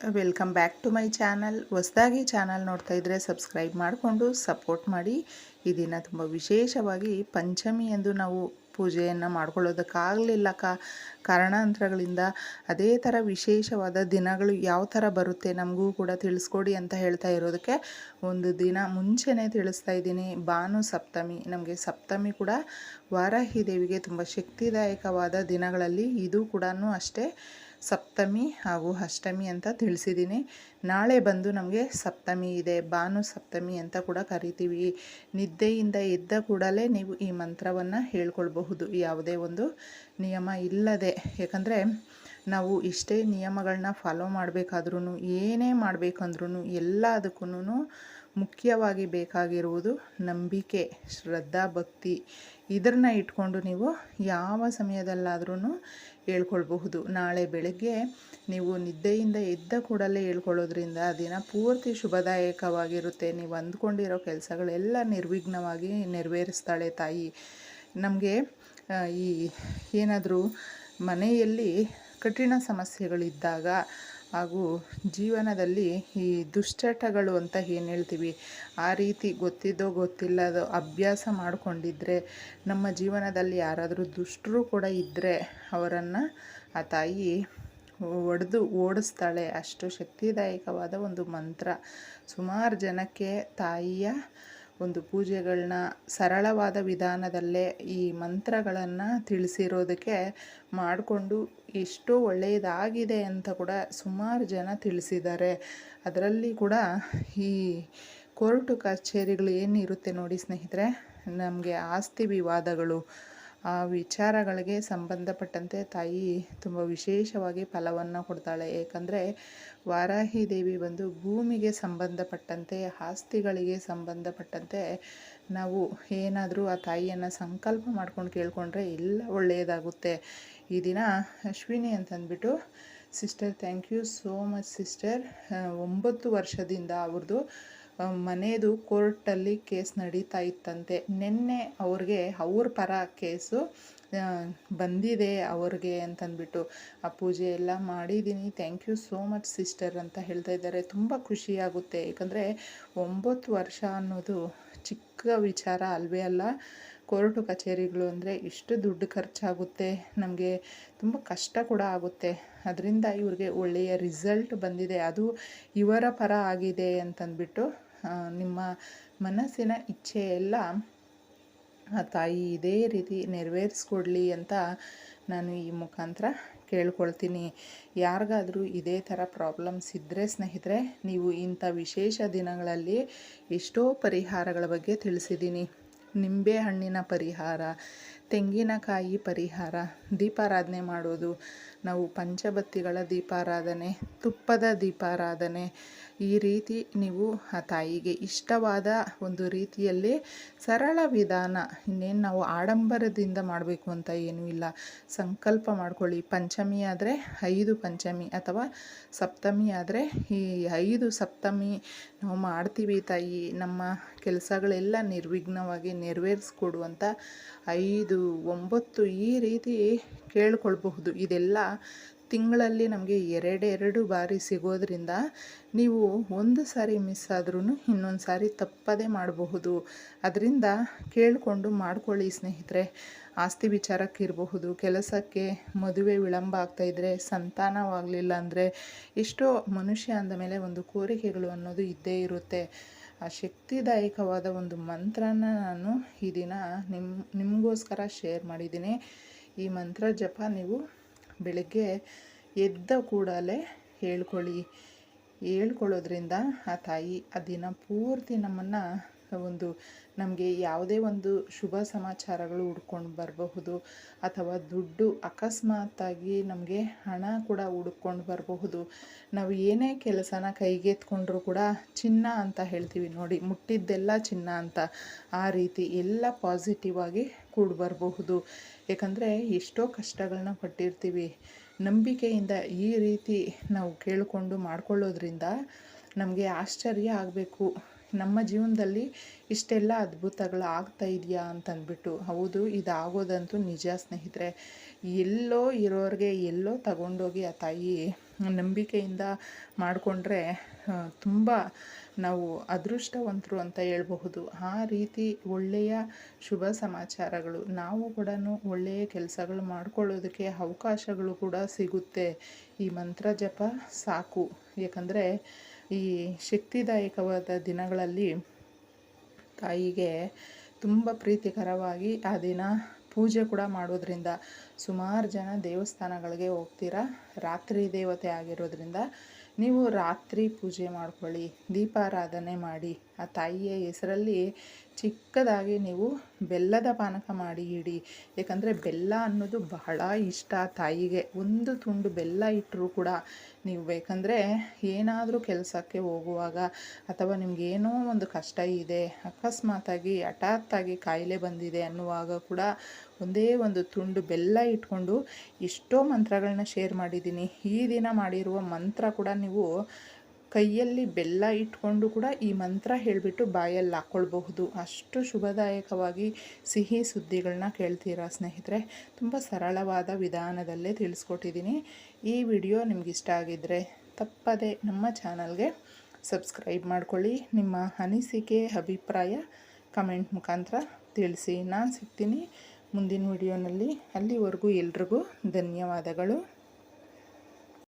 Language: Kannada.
Welcome back to my channel ಹೊಸದಾಗಿ ಚಾನಲ್ ನೋಡ್ತಾ ಇದ್ದರೆ ಸಬ್ಸ್ಕ್ರೈಬ್ ಮಾಡಿಕೊಂಡು ಸಪೋರ್ಟ್ ಮಾಡಿ. ಈ ದಿನ ತುಂಬ ವಿಶೇಷವಾಗಿ ಪಂಚಮಿ ಎಂದು ನಾವು ಪೂಜೆಯನ್ನು ಮಾಡ್ಕೊಳ್ಳೋದಕ್ಕಾಗಲಿಲ್ಲ ಕಾರಣಾಂತರಗಳಿಂದ ಅದೇ ಥರ ವಿಶೇಷವಾದ ದಿನಗಳು ಯಾವ ಥರ ಬರುತ್ತೆ ನಮಗೂ ಕೂಡ ತಿಳಿಸ್ಕೊಡಿ ಅಂತ ಹೇಳ್ತಾ ಇರೋದಕ್ಕೆ ಒಂದು ದಿನ ಮುಂಚೆನೇ ತಿಳಿಸ್ತಾ ಇದ್ದೀನಿ. ಭಾನು ಸಪ್ತಮಿ. ನಮಗೆ ಸಪ್ತಮಿ ಕೂಡ ವಾರಾಹಿ ದೇವಿಗೆ ತುಂಬ ಶಕ್ತಿದಾಯಕವಾದ ದಿನಗಳಲ್ಲಿ ಇದು ಕೂಡ ಅಷ್ಟೇ. ಸಪ್ತಮಿ ಹಾಗೂ ಅಷ್ಟಮಿ ಅಂತ ತಿಳಿಸಿದ್ದೀನಿ. ನಾಳೆ ಬಂದು ನಮಗೆ ಸಪ್ತಮಿ ಇದೆ. ಭಾನು ಸಪ್ತಮಿ ಅಂತ ಕೂಡ ಕರಿತೀವಿ. ನಿದ್ದೆಯಿಂದ ಎದ್ದ ಕೂಡಲೇ ನೀವು ಈ ಮಂತ್ರವನ್ನು ಹೇಳ್ಕೊಳ್ಬಹುದು. ಯಾವುದೇ ಒಂದು ನಿಯಮ ಇಲ್ಲದೆ. ಯಾಕಂದರೆ ನಾವು ಇಷ್ಟೇ ನಿಯಮಗಳನ್ನ ಫಾಲೋ ಮಾಡಬೇಕಾದ್ರೂ ಏನೇ ಮಾಡಬೇಕಂದ್ರೂ ಎಲ್ಲದಕ್ಕೂ ಮುಖ್ಯವಾಗಿ ಬೇಕಾಗಿರುವುದು ನಂಬಿಕೆ, ಶ್ರದ್ಧಾ, ಭಕ್ತಿ. ಇದನ್ನ ಇಟ್ಕೊಂಡು ನೀವು ಯಾವ ಸಮಯದಲ್ಲಾದ್ರೂ ಹೇಳ್ಕೊಳ್ಬಹುದು. ನಾಳೆ ಬೆಳಗ್ಗೆ ನೀವು ನಿದ್ದೆಯಿಂದ ಎದ್ದ ಕೂಡಲೇ ಹೇಳ್ಕೊಳ್ಳೋದ್ರಿಂದ ದಿನ ಪೂರ್ತಿ ಶುಭದಾಯಕವಾಗಿರುತ್ತೆ. ನೀವು ಅಂದ್ಕೊಂಡಿರೋ ಕೆಲಸಗಳೆಲ್ಲ ನಿರ್ವಿಘ್ನವಾಗಿ ನೆರವೇರಿಸ್ತಾಳೆ ತಾಯಿ. ನಮಗೆ ಈ ಏನಾದರೂ ಮನೆಯಲ್ಲಿ ಕಠಿಣ ಸಮಸ್ಯೆಗಳಿದ್ದಾಗ ಹಾಗೂ ಜೀವನದಲ್ಲಿ ಈ ದುಶ್ಚಟಗಳು ಅಂತ ಏನು ಹೇಳ್ತೀವಿ, ಆ ರೀತಿ ಗೊತ್ತಿದ್ದೋ ಗೊತ್ತಿಲ್ಲದೋ ಅಭ್ಯಾಸ ಮಾಡಿಕೊಂಡಿದ್ರೆ, ನಮ್ಮ ಜೀವನದಲ್ಲಿ ಯಾರಾದರೂ ದುಷ್ಟರು ಕೂಡ ಇದ್ದರೆ ಅವರನ್ನು ಆ ತಾಯಿ ಒಡೆದು ಓಡಿಸ್ತಾಳೆ. ಅಷ್ಟು ಶಕ್ತಿದಾಯಕವಾದ ಒಂದು ಮಂತ್ರ. ಸುಮಾರು ಜನಕ್ಕೆ ತಾಯಿಯ ಒಂದು ಪೂಜೆಗಳನ್ನ ಸರಳವಾದ ವಿಧಾನದಲ್ಲೇ ಈ ಮಂತ್ರಗಳನ್ನು ತಿಳಿಸಿರೋದಕ್ಕೆ ಮಾಡಿಕೊಂಡು ಎಷ್ಟೋ ಒಳ್ಳೆಯದಾಗಿದೆ ಅಂತ ಕೂಡ ಸುಮಾರು ಜನ ತಿಳಿಸಿದ್ದಾರೆ. ಅದರಲ್ಲಿ ಕೂಡ ಈ ಕೋರ್ಟು ಕಚೇರಿಗಳು ಏನಿರುತ್ತೆ ನೋಡಿ ಸ್ನೇಹಿತರೆ, ನಮಗೆ ಆಸ್ತಿ ವಿವಾದಗಳು ಆ ವಿಚಾರಗಳಿಗೆ ಸಂಬಂಧಪಟ್ಟಂತೆ ತಾಯಿ ತುಂಬ ವಿಶೇಷವಾಗಿ ಫಲವನ್ನು ಕೊಡ್ತಾಳೆ. ಏಕೆಂದರೆ ವಾರಾಹಿ ದೇವಿ ಬಂದು ಭೂಮಿಗೆ ಸಂಬಂಧಪಟ್ಟಂತೆ, ಆಸ್ತಿಗಳಿಗೆ ಸಂಬಂಧಪಟ್ಟಂತೆ ನಾವು ಏನಾದರೂ ಆ ತಾಯಿಯನ್ನು ಸಂಕಲ್ಪ ಮಾಡ್ಕೊಂಡು ಕೇಳಿಕೊಂಡ್ರೆ ಎಲ್ಲ ಒಳ್ಳೆಯದಾಗುತ್ತೆ. ಈ ದಿನ ಅಶ್ವಿನಿ ಅಂತಂದ್ಬಿಟ್ಟು sister thank you so much sister ಒಂಬತ್ತು ವರ್ಷದಿಂದ ಅವ್ರದ್ದು ಮನೆಯದು ಕೋರ್ಟಲ್ಲಿ ಕೇಸ್ ನಡೀತಾ ಇತ್ತಂತೆ. ನಿನ್ನೆ ಅವ್ರಿಗೆ ಅವ್ರ ಪರ ಕೇಸು ಬಂದಿದೆ ಅವ್ರಿಗೆ ಅಂತಂದ್ಬಿಟ್ಟು. ಆ ಪೂಜೆ ಎಲ್ಲ ಮಾಡಿದ್ದೀನಿ thank you so much sister ಅಂತ ಹೇಳ್ತಾ ಇದ್ದಾರೆ. ತುಂಬ ಖುಷಿಯಾಗುತ್ತೆ ಏಕೆಂದರೆ ಒಂಬತ್ತು ವರ್ಷ ಅನ್ನೋದು ಚಿಕ್ಕ ವಿಚಾರ ಅಲ್ವೇ ಅಲ್ಲ. ಕೋರ್ಟು ಕಚೇರಿಗಳು ಅಂದರೆ ಇಷ್ಟು ದುಡ್ಡು ಖರ್ಚಾಗುತ್ತೆ. ನಮಗೆ ತುಂಬ ಕಷ್ಟ ಕೂಡ ಆಗುತ್ತೆ. ಅದರಿಂದ ಇವ್ರಿಗೆ ಒಳ್ಳೆಯ ರಿಸಲ್ಟ್ ಬಂದಿದೆ. ಅದು ಇವರ ಪರ ಆಗಿದೆ ಅಂತಂದ್ಬಿಟ್ಟು ನಿಮ್ಮ ಮನಸ್ಸಿನ ಇಚ್ಛೆ ಎಲ್ಲ ತಾಯಿ ಇದೇ ರೀತಿ ನೆರವೇರಿಸ್ಕೊಡ್ಲಿ ಅಂತ ನಾನು ಈ ಮುಖಾಂತರ ಕೇಳ್ಕೊಳ್ತೀನಿ. ಯಾರಿಗಾದರೂ ಇದೇ ಥರ ಪ್ರಾಬ್ಲಮ್ಸ್ ಇದ್ದರೆ ಸ್ನೇಹಿತರೆ, ನೀವು ಇಂಥ ವಿಶೇಷ ದಿನಗಳಲ್ಲಿ ಎಷ್ಟೋ ಪರಿಹಾರಗಳ ಬಗ್ಗೆ ತಿಳಿಸಿದ್ದೀನಿ. ನಿಂಬೆ ಹಣ್ಣಿನ ಪರಿಹಾರ, ತೆಂಗಿನಕಾಯಿ ಪರಿಹಾರ, ದೀಪಾರಾಧನೆ ಮಾಡೋದು ನಾವು ಪಂಚಬತ್ತಿಗಳ ದೀಪಾರಾಧನೆ, ತುಪ್ಪದ ದೀಪಾರಾಧನೆ. ಈ ರೀತಿ ನೀವು ಆ ತಾಯಿಗೆ ಇಷ್ಟವಾದ ಒಂದು ರೀತಿಯಲ್ಲಿ ಸರಳ ವಿಧಾನ, ಇನ್ನೇನು ನಾವು ಆಡಂಬರದಿಂದ ಮಾಡಬೇಕು ಅಂತ ಏನೂ ಇಲ್ಲ. ಸಂಕಲ್ಪ ಮಾಡ್ಕೊಳ್ಳಿ. ಪಂಚಮಿ ಆದರೆ ಐದು ಪಂಚಮಿ ಅಥವಾ ಸಪ್ತಮಿ ಆದರೆ ಈ ಐದು ಸಪ್ತಮಿ ನಾವು ಮಾಡ್ತೀವಿ ತಾಯಿ. ನಮ್ಮ ಕೆಲಸಗಳೆಲ್ಲ ನಿರ್ವಿಘ್ನವಾಗಿ ನೆರವೇರಿಸ್ಕೊಡುವಂಥ ಐದು, ಒಂಬತ್ತು ಈ ರೀತಿ ಕೇಳ್ಕೊಳ್ಬಹುದು. ಇದೆಲ್ಲ ತಿಂಗಳಲ್ಲಿ ನಮಗೆ ಎರಡೆರಡು ಬಾರಿ ಸಿಗೋದ್ರಿಂದ ನೀವು ಒಂದು ಸಾರಿ ಮಿಸ್ ಆದ್ರೂ ಇನ್ನೊಂದು ಸಾರಿ ತಪ್ಪದೇ ಮಾಡಬಹುದು. ಅದರಿಂದ ಕೇಳಿಕೊಂಡು ಮಾಡ್ಕೊಳ್ಳಿ ಸ್ನೇಹಿತರೆ. ಆಸ್ತಿ ವಿಚಾರಕ್ಕಿರಬಹುದು, ಕೆಲಸಕ್ಕೆ ಮದುವೆ ವಿಳಂಬ ಆಗ್ತಾಯಿದ್ರೆ ಸಂತಾನವಾಗಲಿಲ್ಲ ಅಂದರೆ ಎಷ್ಟೋ ಮನುಷ್ಯ ಅಂದ ಮೇಲೆ ಒಂದು ಕೋರಿಕೆಗಳು ಅನ್ನೋದು ಇದ್ದೇ ಇರುತ್ತೆ. ಆ ಶಕ್ತಿದಾಯಕವಾದ ಒಂದು ಮಂತ್ರನ ನಾನು ಈ ದಿನ ನಿಮ್ಮ ನಿಮಗೋಸ್ಕರ ಶೇರ್ ಮಾಡಿದ್ದೀನಿ. ಈ ಮಂತ್ರ ಜಪ ನೀವು ಬೆಳಗ್ಗೆ ಎದ್ದ ಕೂಡಲೇ ಹೇಳ್ಕೊಳ್ಳಿ. ಹೇಳ್ಕೊಳ್ಳೋದ್ರಿಂದ ಆ ತಾಯಿ ಆ ದಿನ ಪೂರ್ತಿ ನಮ್ಮನ್ನು ಒಂದು ನಮಗೆ ಯಾವುದೇ ಒಂದು ಶುಭ ಸಮಾಚಾರಗಳು ಹುಡ್ಕೊಂಡು ಬರಬಹುದು ಅಥವಾ ದುಡ್ಡು ಅಕಸ್ಮಾತ್ತಾಗಿ ನಮಗೆ ಹಣ ಕೂಡ ಹುಡ್ಕೊಂಡು ಬರಬಹುದು. ನಾವು ಏನೇ ಕೆಲಸನ ಕೈಗೆತ್ಕೊಂಡ್ರೂ ಕೂಡ ಚಿನ್ನ ಅಂತ ಹೇಳ್ತೀವಿ ನೋಡಿ, ಮುಟ್ಟಿದ್ದೆಲ್ಲ ಚಿನ್ನ ಅಂತ ಆ ರೀತಿ ಎಲ್ಲ ಪಾಸಿಟಿವ್ ಆಗಿ ಕೂಡ ಬರಬಹುದು. ಯಾಕಂದರೆ ಎಷ್ಟೋ ಕಷ್ಟಗಳನ್ನ ಪಟ್ಟಿರ್ತೀವಿ. ನಂಬಿಕೆಯಿಂದ ಈ ರೀತಿ ನಾವು ಕೇಳಿಕೊಂಡು ಮಾಡ್ಕೊಳ್ಳೋದ್ರಿಂದ ನಮಗೆ ಆಶ್ಚರ್ಯ ಆಗಬೇಕು. ನಮ್ಮ ಜೀವನದಲ್ಲಿ ಇಷ್ಟೆಲ್ಲ ಅದ್ಭುತಗಳು ಆಗ್ತಾ ಇದೆಯಾ ಅಂತಂದ್ಬಿಟ್ಟು, ಹೌದು, ಇದಾಗೋದಂತೂ ನಿಜ ಸ್ನೇಹಿತರೆ. ಎಲ್ಲೋ ಇರೋರಿಗೆ ಎಲ್ಲೋ ತಗೊಂಡೋಗಿ ಆ ತಾಯಿ ನಂಬಿಕೆಯಿಂದ ಮಾಡಿಕೊಂಡ್ರೆ ತುಂಬ ನಾವು ಅದೃಷ್ಟವಂತರು ಅಂತ ಹೇಳ್ಬಹುದು. ಆ ರೀತಿ ಒಳ್ಳೆಯ ಶುಭ ಸಮಾಚಾರಗಳು, ನಾವು ಕೂಡ ಒಳ್ಳೆಯ ಕೆಲಸಗಳು ಮಾಡ್ಕೊಳ್ಳೋದಕ್ಕೆ ಅವಕಾಶಗಳು ಕೂಡ ಸಿಗುತ್ತೆ. ಈ ಮಂತ್ರ ಜಪ ಸಾಕು. ಯಾಕಂದರೆ ಈ ಶಕ್ತಿದಾಯಕವಾದ ದಿನಗಳಲ್ಲಿ ತಾಯಿಗೆ ತುಂಬ ಪ್ರೀತಿಕರವಾಗಿ ಆ ದಿನ ಪೂಜೆ ಕೂಡ ಮಾಡೋದ್ರಿಂದ ಸುಮಾರು ಜನ ದೇವಸ್ಥಾನಗಳಿಗೆ ಹೋಗ್ತೀರಾ? ರಾತ್ರಿ ದೇವತೆ ಆಗಿರೋದ್ರಿಂದ ನೀವು ರಾತ್ರಿ ಪೂಜೆ ಮಾಡ್ಕೊಳ್ಳಿ, ದೀಪಾರಾಧನೆ ಮಾಡಿ. ಆ ತಾಯಿಯ ಹೆಸರಲ್ಲಿ ಚಿಕ್ಕದಾಗಿ ನೀವು ಬೆಲ್ಲದ ಪಾನಕ ಮಾಡಿ ಇಡಿ ಯಾಕಂದರೆ ಬೆಲ್ಲ ಅನ್ನೋದು ಬಹಳ ಇಷ್ಟ ತಾಯಿಗೆ. ಒಂದು ತುಂಡು ಬೆಲ್ಲ ಇಟ್ಟರೂ ಕೂಡ ನೀವು ಬೇಕಂದರೆ ಏನಾದರೂ ಕೆಲಸಕ್ಕೆ ಹೋಗುವಾಗ ಅಥವಾ ನಿಮಗೇನೋ ಒಂದು ಕಷ್ಟ ಇದೆ, ಅಕಸ್ಮಾತಾಗಿ, ಹಠಾತ್ತಾಗಿ ಕಾಯಿಲೆ ಬಂದಿದೆ ಅನ್ನುವಾಗ ಕೂಡ ಒಂದೇ ಒಂದು ತುಂಡು ಬೆಲ್ಲ ಇಟ್ಕೊಂಡು ಎಷ್ಟೋ ಮಂತ್ರಗಳನ್ನ ಶೇರ್ ಮಾಡಿದ್ದೀನಿ. ಈ ದಿನ ಮಾಡಿರುವ ಮಂತ್ರ ಕೂಡ ನೀವು ಕೈಯಲ್ಲಿ ಬೆಲ್ಲ ಇಟ್ಕೊಂಡು ಕೂಡ ಈ ಮಂತ್ರ ಹೇಳಿಬಿಟ್ಟು ಬಾಯಲ್ಲಿ ಹಾಕ್ಕೊಳ್ಬಹುದು ಅಷ್ಟು ಶುಭದಾಯಕವಾಗಿ ಸಿಹಿ ಸುದ್ದಿಗಳನ್ನ ಕೇಳ್ತೀರಾ ಸ್ನೇಹಿತರೆ? ತುಂಬ ಸರಳವಾದ ವಿಧಾನದಲ್ಲೇ ತಿಳಿಸ್ಕೊಟ್ಟಿದ್ದೀನಿ. ಈ ವಿಡಿಯೋ ನಿಮ್ಗೆ ಇಷ್ಟ ಆಗಿದ್ದರೆ ತಪ್ಪದೆ ನಮ್ಮ ಚಾನಲ್ಗೆ ಸಬ್ಸ್ಕ್ರೈಬ್ ಮಾಡಿಕೊಳ್ಳಿ. ನಿಮ್ಮ ಅನಿಸಿಕೆ, ಅಭಿಪ್ರಾಯ ಕಮೆಂಟ್ ಮುಖಾಂತರ ತಿಳಿಸಿ. ನಾನು ಸಿಗ್ತೀನಿ ಮುಂದಿನ ವಿಡಿಯೋನಲ್ಲಿ. ಅಲ್ಲಿವರೆಗೂ ಎಲ್ರಿಗೂ ಧನ್ಯವಾದಗಳು.